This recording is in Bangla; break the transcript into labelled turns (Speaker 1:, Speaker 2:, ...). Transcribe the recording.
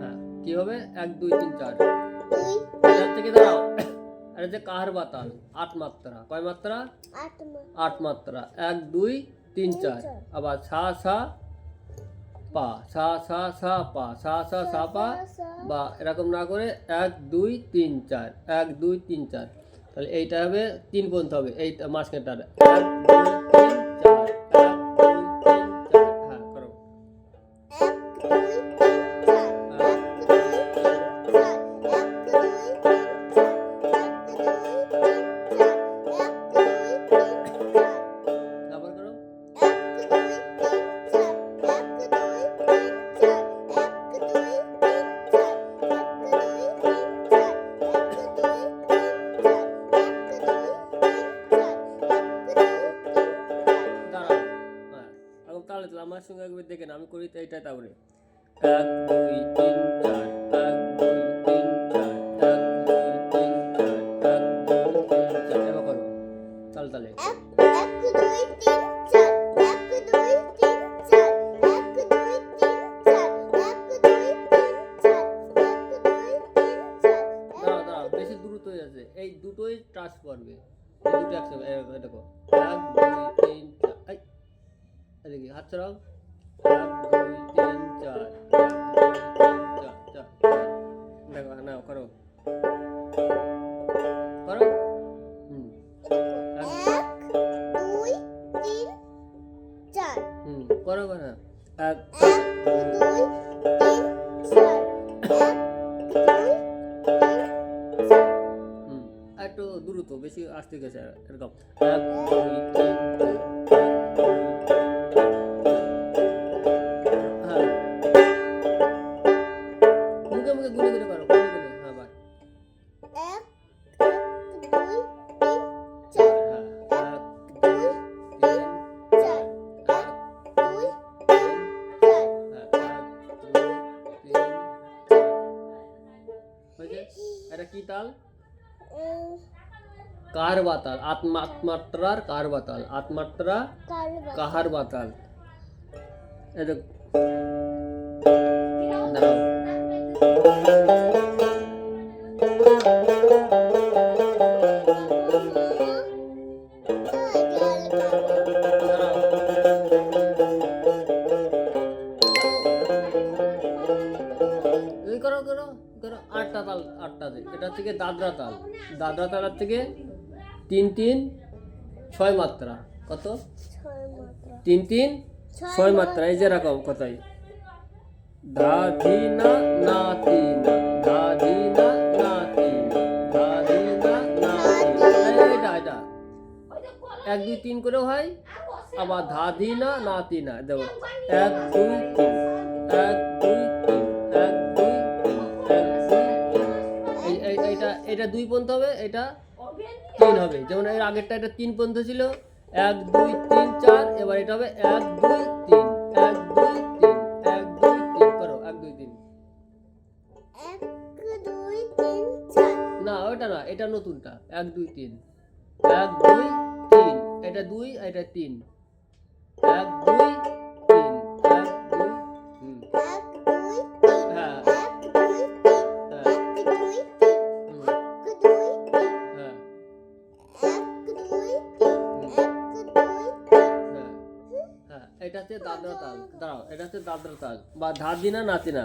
Speaker 1: হ্যাঁ কি হবে? এক দুই তিন চার। এটার থেকে দাঁড়াও। এটা হচ্ছে কাহার বাতাল আট মাত্রা। কয় মাত্রা?
Speaker 2: আট
Speaker 1: মাত্রা। এক দুই তিন চার। আবার সা সা পা। সা সা সা পা। সা সা সা পা। বা এরকম না করে এক দুই তিন চার। এক দুই তিন চার। তাহলে এইটা হবে তিন পর্যন্ত হবে। এই মাঝখানটার। এক তাহলে তাহলে আমার সঙ্গে একবার দেখেন আমি করি তো এইটাই তারপরে এক দুই তিন চার এক দুই তিন চার এক দুই তিন চার এক দুই তিন চার এবার করো তাহলে তাহলে
Speaker 2: এক এক দুই তিন চার এক দুই তিন চার এক দুই তিন চার এক দুই তিন চার এক দুই তিন চার
Speaker 1: দাঁড়াও দাঁড়াও বেশি দ্রুত হয়ে যাচ্ছে এই দুটোই টাচ করবে দুটো একসাথে দেখো এক দুই তিন এদিকে হাত চার। দেখো না করো। করো? হুম। হুম করো করো। এক
Speaker 2: দুই তিন চার।
Speaker 1: একটু দ্রুত বেশি আসতে গেছে এরকম। এক দুই তিন চার। এক দুই
Speaker 2: তিন চার
Speaker 1: হ্যাঁ এক দুই তিন
Speaker 2: চার
Speaker 1: এক
Speaker 2: দুই তিন চার
Speaker 1: হ্যাঁ এক দুই তিন হয়েছে এটা কি তাল
Speaker 2: উম,
Speaker 1: কার বাতাল আত্মা আত্মাত্রার কার বাতাল আত্মাত্রা
Speaker 2: কালবা
Speaker 1: কাহার বাতাল এই করো করো করো। আটটা তাল আটটা দে। এটা থেকে দাদরা তাল। দাদরা তালের থেকে তিন তিন ছয় মাত্রা। কত? তিন তিন ছয় মাত্রা। এই যে রকম কথাই। ধা ধি না না তি না ধা ধি না না তি না ধা না না তি না। এই, এটা এটা। এক দুই তিন করেও হয়। আবার ধা ধি না না তি না দেখো। এক দুই তিন। এক দুই এটা দুই পর্যন্ত হবে এটা তিন হবে। যেমন এর আগেরটা এটা তিন পর্যন্ত ছিল এক দুই তিন চার এবার এটা হবে এক দুই তিন এক দুই তিন এক দুই তিন করো এক দুই তিন। না ওটা না এটা নতুনটা এক দুই তিন। এক দুই তিন এটা দুই এটা তিন। এক দুই এটা হচ্ছে দাদরা তাল। দাঁড়াও এটা হচ্ছে দাদরা তাল। বা ধা দিনা নাচে না